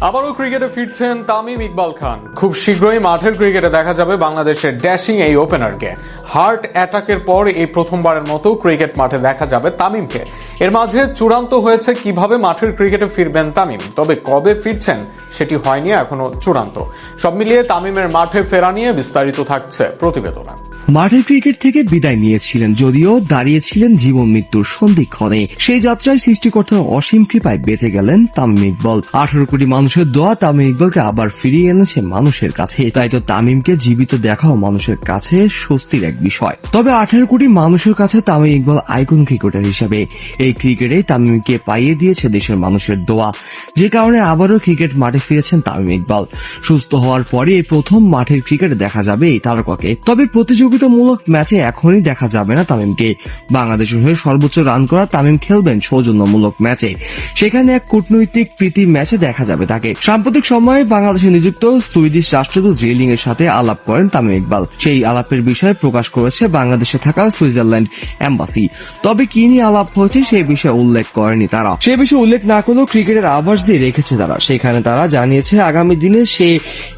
আবারও ক্রিকেটে ফিরছেন তামিম ইকবাল খান। খুব শীঘ্রই মাঠের ক্রিকেটে দেখা যাবে বাংলাদেশের ড্যাশিং এই ওপেনারকে। হার্ট অ্যাটাকের পর এই প্রথমবারের মতো ক্রিকেট মাঠে দেখা যাবে তামিমকে। এর মাঝে চূড়ান্ত হয়েছে কীভাবে মাঠের ক্রিকেটে ফিরবেন তামিম। তবে কবে ফিরছেন সেটি হয়নি এখনও চূড়ান্ত। সব মিলিয়ে তামিমের মাঠে ফেরা নিয়ে বিস্তারিত থাকছে প্রতিবেদনে। মাঠের ক্রিকেট থেকে বিদায় নিয়েছিলেন, যদিও দাঁড়িয়েছিলেন জীবন মৃত্যুর সন্ধিক্ষণে। সেই যাত্রায় সৃষ্টিকর্তার অসীম কৃপায় বেঁচে গেলেন তামিম ইকবল। আঠারো কোটি মানুষের দোয়া তামিম ইকবলকে আবার ফিরিয়ে এনেছে মানুষের কাছে। তাই তো তামিমকে জীবিত দেখাও মানুষের কাছে স্বস্তির এক বিষয়। তবে আঠারো কোটি মানুষের কাছে তামিম ইকবল আইকন ক্রিকেটার হিসেবে। এই ক্রিকেটে তামিমকে পাইয়ে দিয়েছে দেশের মানুষের দোয়া। যে কারণে আবারও ক্রিকেট মাঠে ফিরেছেন তামিম ইকবাল। সুস্থ হওয়ার পরে প্রথম মাঠের ক্রিকেটে দেখা যাবে এই তারকাকে। তবে প্রতিযোগিতামূলক ম্যাচে এখনই দেখা যাবে না তামিমকে। বাংলাদেশের হয়ে সর্বোচ্চ রান করা তামিম খেলবেন সৌজন্যমূলক ম্যাচে। সেখানে এক কূটনৈতিক প্রীতি ম্যাচে দেখা যাবে তাকে। সাম্প্রতিক সময়ে বাংলাদেশে নিযুক্ত সুইডিশ রাষ্ট্রদূত রিলিং এর সাথে আলাপ করেন তামিম ইকবাল। সেই আলাপের বিষয়ে প্রকাশ করেছে বাংলাদেশে থাকা সুইজারল্যান্ড এম্বাসি। তবে কি নিয়ে আলাপ হয়েছে সেই বিষয়ে উল্লেখ করেনি তারা। সে বিষয়ে উল্লেখ না করলেও ক্রিকেটের আভাস দিয়ে রেখেছে তারা। সেখানে তারা জানিয়েছে, আগামী দিনে সে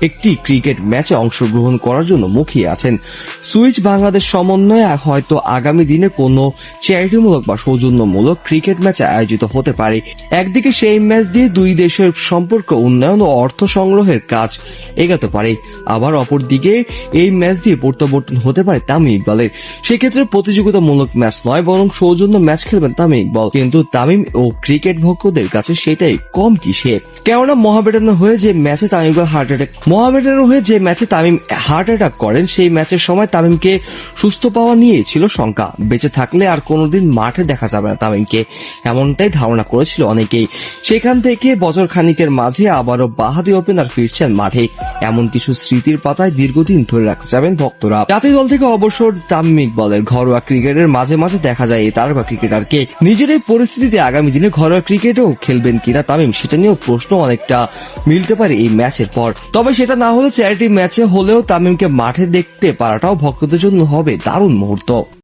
একটি ক্রিকেট ম্যাচে অংশগ্রহণ করার জন্য মুখিয়ে আছেন। সুইচ বাংলাদেশ সমন্বয়ে হয়তো আগামী দিনে কোনো চ্যারিটিমূলক বা সৌজন্যমূলক ক্রিকেট ম্যাচ আয়োজিত হতে পারে। একদিকে সেই ম্যাচ দিয়ে দুই দেশের সম্পর্ক, উন্নয়ন ও অর্থ সংগ্রহের কাজ এগাতে পারে। আবার অপরদিকে এই ম্যাচ দিয়ে প্রত্যাবর্তন হতে পারে তামিম ইকবালের। সেক্ষেত্রে প্রতিযোগিতামূলক ম্যাচ নয়, বরং সৌজন্য ম্যাচ খেলবেন তামিম ইকবাল। কিন্তু তামিম ও ক্রিকেট ভক্তদের কাছে সেটাই কম কিসে কেননা মহামেডানের হয়ে যে ম্যাচে তামিম ইকবাল হার্ট অ্যাটাক মহামেডানের হয়ে যে ম্যাচে তামিম হার্ট অ্যাটাক করেন, সেই ম্যাচের সময় তামিমকে সুস্থ পাওয়া নিয়ে ছিল শঙ্কা। বেঁচে থাকলে আর কোনোদিন মাঠে দেখা যাবে না তামিমকে। এমনটাই ধারণা করেছিল অনেকেই। সেখান থেকে বছর খানিকের মাঝে আবারও বাহাদি ওপেনার ফিরছেন মাঠে। এমন কিছু স্মৃতির পাতায় দীর্ঘদিন ধরে রাখতে যাবেন ভক্তরা। জাতীয় দল থেকে অবসর তামিম ইকবালের ঘরোয়া ক্রিকেটের মাঝে মাঝে দেখা যায় এই তারকা ক্রিকেটারকে। নিজের এই পরিস্থিতিতে আগামী দিনে ঘরোয়া ক্রিকেটেও খেলবেন কিনা তামিম, সেটা নিয়েও প্রশ্ন অনেকটা মিলতে পারে এই ম্যাচের পর। তবে সেটা না হলে চ্যারিটি ম্যাচে হলেও তামিমকে মাঠে দেখতে পারাটাও ভক্তদের জন্য হবে দারুণ মুহূর্ত।